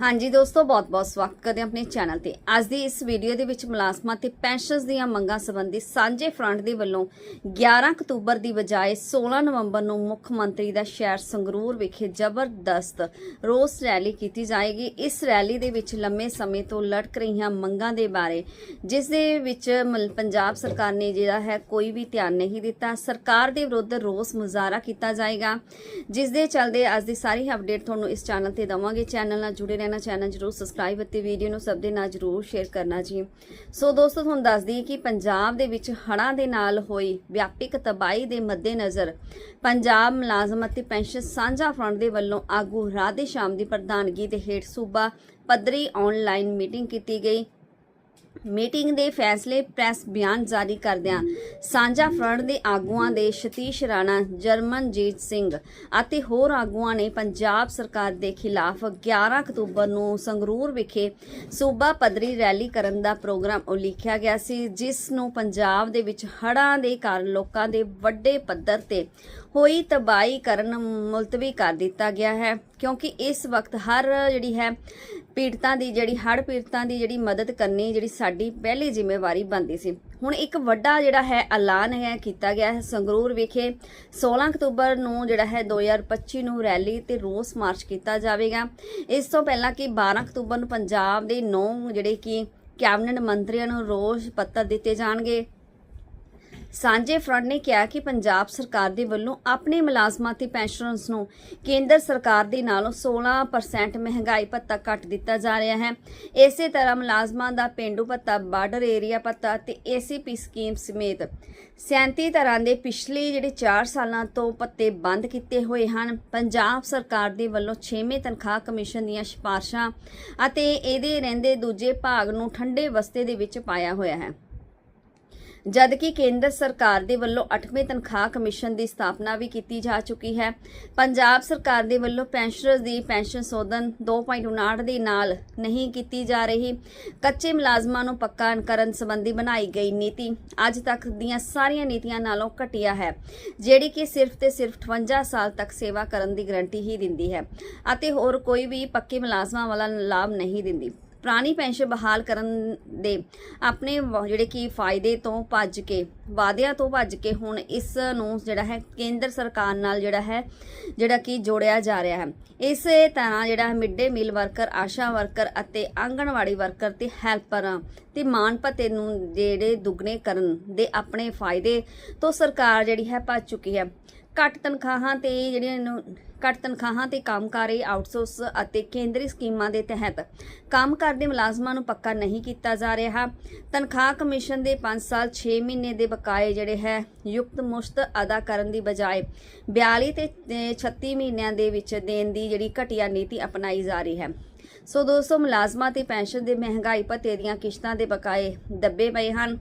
ਹਾਂਜੀ ਦੋਸਤੋ, ਬਹੁਤ-ਬਹੁਤ ਸਵਾਗਤ ਕਰਦੇ ਹਾਂ ਆਪਣੇ ਚੈਨਲ ਤੇ। ਅੱਜ ਦੀ ਇਸ ਵੀਡੀਓ ਦੇ ਵਿੱਚ ਮੁਲਾਜ਼ਮਾਂ ਤੇ ਪੈਨਸ਼ਨਸ ਦੀਆਂ ਮੰਗਾਂ ਸੰਬੰਧੀ ਸਾਂਝੇ ਫਰੰਟ ਦੇ ਵੱਲੋਂ 11 ਅਕਤੂਬਰ ਦੀ ਬਜਾਏ 16 ਨਵੰਬਰ ਨੂੰ ਮੁੱਖ ਮੰਤਰੀ ਦਾ ਸ਼ਹਿਰ ਸੰਗਰੂਰ ਵਿਖੇ ਜ਼ਬਰਦਸਤ ਰੋਸ ਰੈਲੀ ਕੀਤੀ ਜਾਏਗੀ। ਇਸ ਰੈਲੀ ਦੇ ਵਿੱਚ ਲੰਮੇ ਸਮੇਂ ਤੋਂ ਲਟਕ ਰਹੀਆਂ ਮੰਗਾਂ ਦੇ ਬਾਰੇ, ਜਿਸ ਦੇ ਵਿੱਚ ਮਲ- ਪੰਜਾਬ ਸਰਕਾਰ ਨੇ ਜਿਹੜਾ ਹੈ ਕੋਈ ਵੀ ਧਿਆਨ ਨਹੀਂ ਦਿੱਤਾ। ਸਰਕਾਰ ਦੇ ਵਿਰੁੱਧ ਰੋਸ ਮੁਜ਼ਾਹਰਾ ਕੀਤਾ ਜਾਏਗਾ, ਜਿਸ ਦੇ ਚੱਲਦੇ ਅੱਜ ਦੀ ਸਾਰੀ ਅਪਡੇਟ ਤੁਹਾਨੂੰ ਇਸ ਚੈਨਲ ਤੇ ਦਵਾਂਗੇ। ਚੈਨਲ ਨਾਲ ਜੁੜੇ ਰਹਿਣਾ ਚੈਨਲ ਜਰੂਰ ਸਬਸਕ੍ਰਾਈਬ ਅਤੇ ਵੀਡੀਓ ਨੂੰ ਸਭ ਦੇ ਨਾਲ ਜਰੂਰ ਸ਼ੇਅਰ ਕਰਨਾ ਜੀ। ਸੋ ਦੋਸਤੋ, ਤੁਹਾਨੂੰ ਦੱਸ ਦਈਏ ਕਿ ਪੰਜਾਬ ਦੇ ਵਿੱਚ ਹੜ੍ਹਾਂ ਦੇ ਨਾਲ ਹੋਈ ਵਿਆਪਕ ਤਬਾਹੀ ਦੇ ਮੱਦੇਨਜ਼ਰ ਪੰਜਾਬ ਮੁਲਾਜ਼ਮ ਅਤੇ ਪੈਨਸ਼ਨ ਸਾਂਝਾ ਫਰੰਟ ਦੇ ਵੱਲੋਂ ਆਗੂ ਰਾਧੇ ਸ਼ਾਮ ਦੀ ਪ੍ਰਧਾਨਗੀ ਦੇ ਹੇਠ ਸੂਬਾ ਪੱਧਰੀ ਆਨਲਾਈਨ ਮੀਟਿੰਗ ਕੀਤੀ ਗਈ। ਮੀਟਿੰਗ ਦੇ ਫੈਸਲੇ ਪ੍ਰੈਸ ਬਿਆਨ ਜਾਰੀ ਕਰਦਿਆਂ ਸਾਂਝਾ ਫਰੰਟ ਦੇ ਆਗੂਆਂ ਦੇ ਸਤੀਸ਼ ਰਾਣਾ ਜਰਮਨਜੀਤ ਸਿੰਘ ਅਤੇ ਹੋਰ ਆਗੂਆਂ ਨੇ ਪੰਜਾਬ ਸਰਕਾਰ ਦੇ ਖਿਲਾਫ 11 ਅਕਤੂਬਰ ਨੂੰ ਸੰਗਰੂਰ ਵਿਖੇ ਸੂਬਾ ਪੱਧਰੀ ਰੈਲੀ ਕਰਨ ਦਾ ਪ੍ਰੋਗਰਾਮ ਉਲੀਖਿਆ ਗਿਆ ਸੀ, ਜਿਸ ਨੂੰ ਪੰਜਾਬ ਦੇ ਵਿੱਚ ਹੜ੍ਹਾਂ ਦੇ ਕਾਰਨ ਲੋਕਾਂ ਦੇ ਵੱਡੇ ਪੱਧਰ ਤੇ ਹੋਈ ਤਬਾਹੀ ਕਰਨ ਮੁਲਤਵੀ ਕਰ ਦਿੱਤਾ ਗਿਆ ਹੈ, ਕਿਉਂਕਿ ਇਸ ਵਕਤ ਹਰ ਜਿਹੜੀ ਹੈ ਪੀੜਤਾਂ ਦੀ ਜਿਹੜੀ, ਹੜ੍ਹ ਪੀੜਤਾਂ ਦੀ ਜਿਹੜੀ ਮਦਦ ਕਰਨੀ ਜਿਹੜੀ ਸਾਡੀ ਪਹਿਲੀ ਜ਼ਿੰਮੇਵਾਰੀ ਬਣਦੀ ਸੀ। ਹੁਣ ਇੱਕ ਵੱਡਾ ਜਿਹੜਾ ਹੈ ਐਲਾਨ ਹੈ, ਕੀਤਾ ਗਿਆ ਹੈ ਸੰਗਰੂਰ ਵਿਖੇ। 16 ਅਕਤੂਬਰ ਨੂੰ ਜਿਹੜਾ ਹੈ 2025 ਨੂੰ ਰੈਲੀ ਤੇ ਰੋਸ ਮਾਰਚ ਕੀਤਾ ਜਾਵੇਗਾ। ਇਸ ਤੋਂ ਪਹਿਲਾਂ ਕਿ 12 ਅਕਤੂਬਰ ਨੂੰ ਪੰਜਾਬ ਦੇ 9 ਜਿਹੜੇ ਕਿ ਕੈਬਨਿਟ ਮੰਤਰੀਆਂ ਨੂੰ ਰੋਸ ਪੱਤਰ ਦਿੱਤੇ ਜਾਣਗੇ। ਸਾਂਝੇ ਫਰੰਟ ਨੇ ਕਿਹਾ ਕਿ ਪੰਜਾਬ ਸਰਕਾਰ ਦੇ ਵੱਲੋਂ ਆਪਣੇ ਮੁਲਾਜ਼ਮਾਂ ਤੇ ਪੈਨਸ਼ਨਰਸ ਨੂੰ ਕੇਂਦਰ ਸਰਕਾਰ ਦੇ ਨਾਲੋਂ 16% ਮਹਿੰਗਾਈ ਭੱਤਾ ਕੱਟ ਦਿੱਤਾ ਜਾ ਰਿਹਾ ਹੈ। ਇਸੇ ਤਰ੍ਹਾਂ ਮੁਲਾਜ਼ਮਾਂ ਦਾ ਪਿੰਡੂ ਭੱਤਾ ਬਾਰਡਰ ਏਰੀਆ ਭੱਤਾ ਤੇ ਏਸੀਪੀ ਸਕੀਮ ਸਮੇਤ 37 ਤਰ੍ਹਾਂ ਦੇ ਪਿਛਲੇ ਜਿਹੜੇ 4 ਸਾਲਾਂ ਤੋਂ ਭੱਤੇ ਬੰਦ ਕੀਤੇ ਹੋਏ ਹਨ। ਪੰਜਾਬ ਸਰਕਾਰ ਦੇ ਵੱਲੋਂ 6ਵੇਂ ਤਨਖਾਹ ਕਮਿਸ਼ਨ ਦੀਆਂ ਸਿਫਾਰਸ਼ਾਂ ਅਤੇ ਇਹਦੇ ਰਹਿੰਦੇ ਦੂਜੇ ਭਾਗ ਨੂੰ ਠੰਡੇ ਵਸਤੇ ਦੇ ਵਿੱਚ ਪਾਇਆ ਹੋਇਆ ਹੈ। ਜਦਕਿ ਕੇਂਦਰ ਸਰਕਾਰ ਦੇ ਵੱਲੋਂ 8ਵੇਂ ਤਨਖਾਹ ਕਮਿਸ਼ਨ ਦੀ ਸਥਾਪਨਾ ਵੀ ਕੀਤੀ ਜਾ ਚੁੱਕੀ ਹੈ। ਪੰਜਾਬ ਸਰਕਾਰ ਦੇ ਵੱਲੋਂ ਪੈਨਸ਼ਨਰਜ਼ ਦੀ ਪੈਨਸ਼ਨ ਸੋਧਨ 2.59 ਦੇ ਨਾਲ ਨਹੀਂ ਕੀਤੀ ਜਾ ਰਹੀ। ਕੱਚੇ ਮੁਲਾਜ਼ਮਾਂ ਨੂੰ ਪੱਕਾ ਕਰਨ ਸੰਬੰਧੀ ਬਣਾਈ ਗਈ ਨੀਤੀ। ਅੱਜ ਤੱਕ ਦੀਆਂ ਸਾਰੀਆਂ ਨੀਤੀਆਂ ਨਾਲੋਂ ਘਟੀਆ ਹੈ, ਜਿਹੜੀ ਕਿ ਸਿਰਫ ਤੇ ਸਿਰਫ 58 ਸਾਲ ਤੱਕ ਸੇਵਾ ਕਰਨ ਦੀ ਗਰੰਟੀ ਹੀ ਦਿੰਦੀ ਹੈ ਅਤੇ ਹੋਰ ਕੋਈ ਵੀ ਪੱਕੇ ਮੁਲਾਜ਼ਮਾਂ ਵਾਲਾ ਲਾਭ ਨਹੀਂ ਦਿੰਦੀ। ਪੁਰਾਣੀ ਪੈਨਸ਼ਨ ਬਹਾਲ ਕਰਨ ਦੇ ਆਪਣੇ ਜਿਹੜੇ ਕਿ ਫਾਇਦੇ ਤੋਂ ਭੱਜ ਕੇ, ਵਾਅਦਿਆਂ ਤੋਂ ਭੱਜ ਕੇ ਹੁਣ ਇਸ ਨੂੰ ਜਿਹੜਾ ਹੈ ਕੇਂਦਰ ਸਰਕਾਰ ਨਾਲ ਜਿਹੜਾ ਹੈ, ਜਿਹੜਾ ਕਿ ਜੋੜਿਆ ਜਾ ਰਿਹਾ ਹੈ। ਇਸੇ ਤਰ੍ਹਾਂ ਜਿਹੜਾ midday meal worker, Asha worker ਅਤੇ ਆਂਗਣਵਾੜੀ ਵਰਕਰ ਤੇ ਹੈਲਪਰਾਂ ਤੇ ਮਾਨ ਭੱਤੇ ਨੂੰ ਜਿਹੜੇ ਦੁੱਗਣੇ ਕਰਨ ਦੇ ਆਪਣੇ ਫਾਇਦੇ ਤੋਂ ਸਰਕਾਰ ਜਿਹੜੀ ਹੈ ਭੱਜ ਚੁੱਕੀ ਹੈ। ਘੱਟ ਤਨਖਾਹਾਂ ਤੇ ਜਿਹੜੀਆਂ ਨੂੰ ਘੱਟ ਤਨਖਾਹਾਂ ਤੇ ਕੰਮਕਾਰੀ ਆਊਟਸੋਰਸ ਅਤੇ ਕੇਂਦਰੀ ਸਕੀਮਾਂ ਦੇ ਤਹਿਤ ਕੰਮ ਕਰਦੇ ਮੁਲਾਜ਼ਮਾਂ ਨੂੰ ਪੱਕਾ ਨਹੀਂ ਕੀਤਾ ਜਾ ਰਿਹਾ। ਤਨਖਾਹ ਕਮਿਸ਼ਨ ਦੇ 5 ਸਾਲ 6 ਮਹੀਨੇ ਦੇ ਬਕਾਏ ਜਿਹੜੇ ਹੈ ਯੁਕਤ ਮੁਸ਼ਤ ਅਦਾ ਕਰਨ ਦੀ ਬਜਾਏ 42 ਤੇ ਅਹ, 36 ਮਹੀਨਿਆਂ ਦੇ ਵਿੱਚ ਦੇਣ ਦੀ ਜਿਹੜੀ ਘਟੀਆ ਨੀਤੀ ਅਪਣਾਈ ਜਾ ਰਹੀ ਹੈ। ਸੋ ਦੋਸਤੋ ਮੁਲਾਜ਼ਮਾਂ ਤੇ ਪੈਨਸ਼ਨ ਦੇ ਮਹਿੰਗਾਈ ਭੱਤੇ ਦੀਆਂ ਕਿਸ਼ਤਾਂ ਦੇ ਬਕਾਏ ਦੱਬੇ ਪਏ ਹਨ।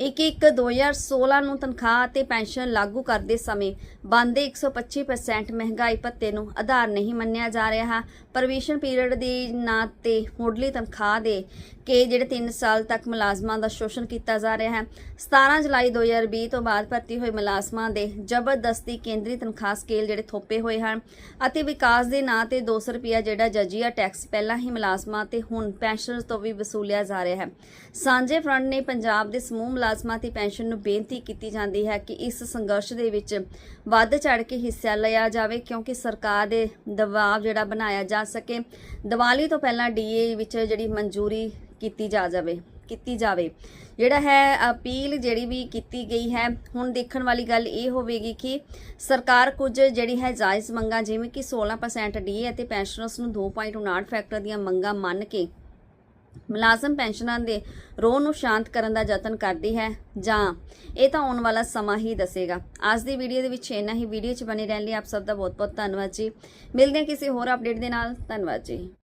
ਇੱਕ ਇੱਕ 2016 ਨੂੰ ਤਨਖਾਹ ਅਤੇ ਪੈਨਸ਼ਨ ਲਾਗੂ ਕਰਦੇ ਸਮੇਂ ਬੰਦੇ 125% ਮਹਿੰਗਾਈ ਭੱਤੇ ਨੂੰ ਆਧਾਰ ਨਹੀਂ ਮੰਨਿਆ ਜਾ ਰਿਹਾ। ਪ੍ਰੋਵੀਜ਼ਨ ਪੀਰੀਅਡ ਦੀ ਨਾਂ ਤੇ ਮੁੱਢਲੀ ਤਨਖਾਹ ਦੇ ਕੇ ਜਿਹੜੇ 3 ਸਾਲ ਤੱਕ ਮੁਲਾਜ਼ਮਾਂ ਦਾ ਸ਼ੋਸ਼ਣ ਕੀਤਾ ਜਾ ਰਿਹਾ ਹੈ। 17 ਜੁਲਾਈ 2020 ਤੋਂ ਬਾਅਦ ਭਰਤੀ ਹੋਏ ਮੁਲਾਜ਼ਮਾਂ ਦੇ ਜ਼ਬਰਦਸਤੀ ਕੇਂਦਰੀ ਤਨਖਾਹ ਸਕੇਲ ਜਿਹੜੇ ਥੋਪੇ ਹੋਏ ਹਨ ਅਤੇ ਵਿਕਾਸ ਦੇ ਨਾਂ ਤੇ 200 ਰੁਪਿਆ ਜਿਹੜਾ ਜਜੀਆ ਟੈਕਸ ਪਹਿਲਾਂ ਹੀ ਮੁਲਾਜ਼ਮਾਂ ਤੇ ਹੁਣ ਪੈਨਸ਼ਨਰਸ ਤੋਂ ਵੀ ਵਸੂਲਿਆ ਜਾ ਰਿਹਾ ਹੈ। ਸਾਂਝੇ ਫਰੰਟ ਨੇ ਪੰਜਾਬ ਦੇ ਸਮੂਹ ਮੁਲਾਜ਼ਮਾਂ ਤੇ ਪੈਨਸ਼ਨ ਨੂੰ ਬੇਨਤੀ ਕੀਤੀ ਜਾਂਦੀ ਹੈ ਕਿ ਇਸ ਸੰਘਰਸ਼ ਦੇ ਵਿੱਚ ਵੱਧ ਚੜ ਕੇ ਹਿੱਸਾ ਲਿਆ ਜਾਵੇ ਕਿਉਂਕਿ ਸਰਕਾਰ ਦੇ ਦਬਾਅ ਜਿਹੜਾ ਬਣਾਇਆ ਜਾ ਸਕੇ। ਦੀਵਾਲੀ ਤੋਂ ਪਹਿਲਾਂ ਡੀਏ ਵਿੱਚ ਜਿਹੜੀ ਮਨਜ਼ੂਰੀ ਕੀਤੀ ਜਾ ਜਾਵੇ, ਕੀਤੀ ਜਾਵੇ। ਜਿਹੜਾ ਹੈ ਅਪੀਲ ਜਿਹੜੀ ਵੀ ਕੀਤੀ ਗਈ ਹੈ, ਹੁਣ ਦੇਖਣ ਵਾਲੀ ਗੱਲ ਇਹ ਹੋਵੇਗੀ ਕਿ ਸਰਕਾਰ ਕੁਝ ਜਿਹੜੀ ਹੈ ਜਾਇਜ਼ ਮੰਗਾਂ, ਜਿਵੇਂ ਕਿ 16% ਡੀਏ ਅਤੇ ਪੈਨਸ਼ਨਰਸ ਨੂੰ 2.59 ਫੈਕਟਰ ਦੀਆਂ ਮੰਗਾਂ ਮੰਨ ਕੇ ਮੁਲਾਜ਼ਮ ਪੈਨਸ਼ਨਾਂ ਦੇ ਰੋਹ ਨੂੰ ਸ਼ਾਂਤ ਕਰਨ ਦਾ ਯਤਨ ਕਰਦੀ ਹੈ, ਜਾਂ ਇਹ ਤਾਂ ਆਉਣ ਵਾਲਾ ਸਮਾਂ ਹੀ ਦੱਸੇਗਾ। ਅੱਜ ਦੀ ਵੀਡੀਓ ਦੇ ਵਿੱਚ ਇੰਨਾ ਹੀ। ਵੀਡੀਓ 'ਚ ਬਣੇ ਰਹਿਣ ਲਈ ਆਪ ਸਭ ਦਾ ਬਹੁਤ ਬਹੁਤ ਧੰਨਵਾਦ ਜੀ। ਮਿਲਦੇ ਹਾਂ ਕਿਸੇ ਹੋਰ ਅਪਡੇਟ ਦੇ ਨਾਲ। ਧੰਨਵਾਦ ਜੀ।